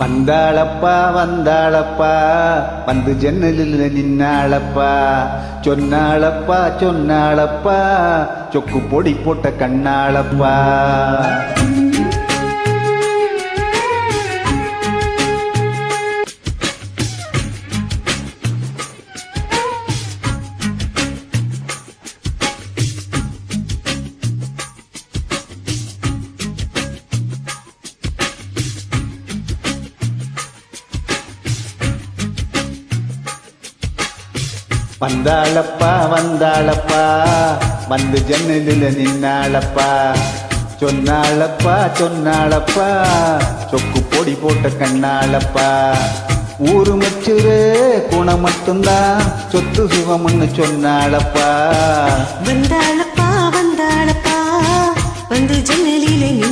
வந்தாளப்பா வந்தாளப்பா வந்து ஜன்னலில் நின்னாளப்பா. சொன்னாளப்பா சொன்னாளப்பா. சொக்கு பொடி போட்ட கண்ணாளப்பா. வந்தாளப்பா வந்தாளப்பா. வந்து ஜன்னலில் நின்னாளப்பா. சொன்னாளப்பா சொன்னாளப்பா. சொக்கு பொடி போட்ட கண்ணாளப்பா. ஊரு மச்சுரு குணம் மட்டும்தான். சொத்து சுகம்னு சொன்னாளப்பா. வந்தாளப்பா வந்தாளப்பா. வந்து ஜன்னலில்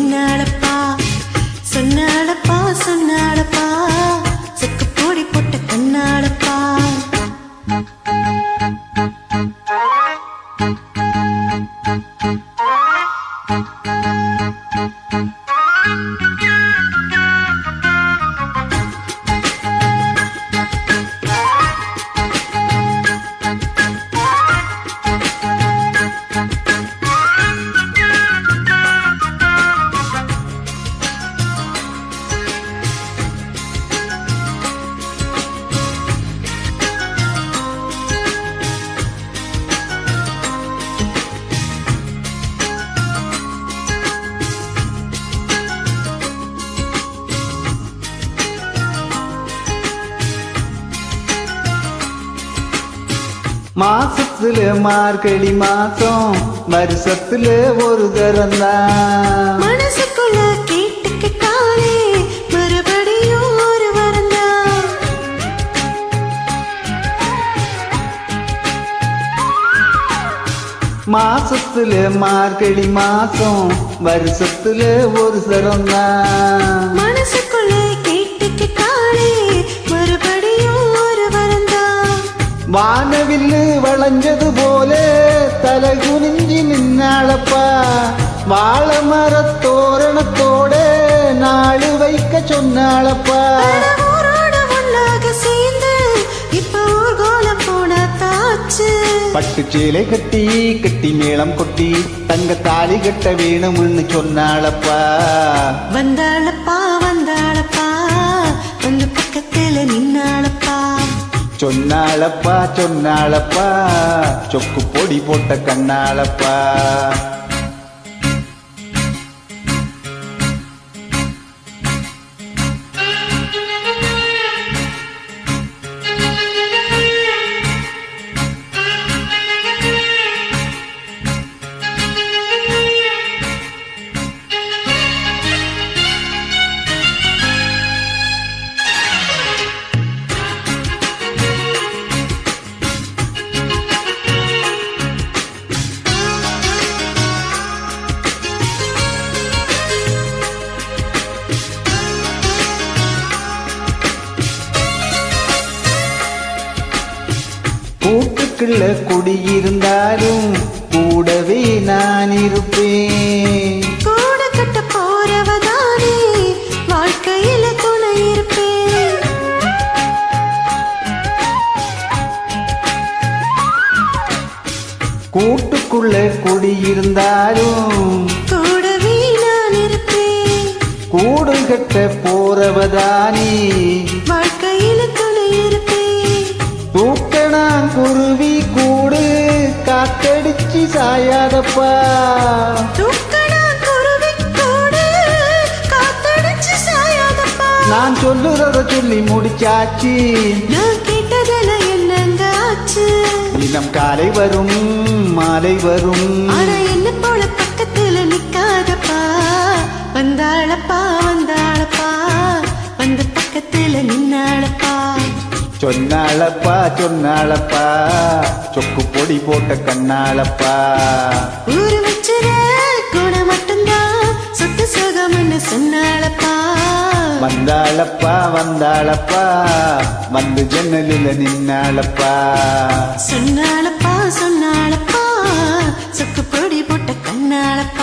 மாசத்துல மார்கழி மாசம் வருஷத்துல ஒரு தரந்தான் மனசுக்குள்ள கேட்டுக்கிட்டாலே மறுபடியும் ஒரு வரந்தா மாசத்துல மார்கழி மாசம் வருஷத்துல ஒரு சரம்தான் மனசுக்குள்ள கேட்டுக்கிட்டாலே மறுபடியும் ஒரு வரந்தா வானவில்லு ஊரோட ஒன்னாக சேர்ந்து இப்ப ஊர்கோலம் போன தாச்சு பட்டு சேலை கட்டி கட்டி மேளம் கொட்டி தங்க தாலி கட்ட வேணும்னு சொன்னாளப்பா வந்தாளப்பா சொன்னாளப்பா சொன்னாளப்பா சொக்கு பொடி போட்ட கண்ணாளப்பா கூட்டுக்குள்ள குடியிருந்தாலும் கூடவே நான் இருப்பேன். கூட கட்ட போறவதானே வாழ்க்கையில துணை இருப்பேன். கூட்டுக்குள்ள குடியிருந்தாலும் கூடவே நான் இருப்பேன். கூடு கட்ட போறவதானே. வாழ்க்கையில தூக்கணான் குருவி கூடு காத்தடிச்சு சாயாதப்பா. நான் சொல்லுறத சொல்லி முடிச்சாச்சு. நான் கேட்டதெல்லாம் என்னங்க ஆச்சு தினம் காலை வரும் மாலை வரும். ஆனா என்ன போல பக்கத்துல நிக்காதப்பா. வந்தாளப்பா வந்தாளப்பா. சொன்னாளப்பா சொன்னாளப்பா. சொக்கு பொடி போட்ட கண்ணாளப்பா. ஊரு வச்சுற கூட மட்டும்தான் சொத்து சுகம்னு சொன்னாளப்பா. வந்தாளப்பா வந்தாளப்பா. வந்து ஜன்னலில் நின்னாளப்பா. சொன்னாளப்பா சொன்னாளப்பா. சொக்கு பொடி போட்ட கண்ணாளப்பா.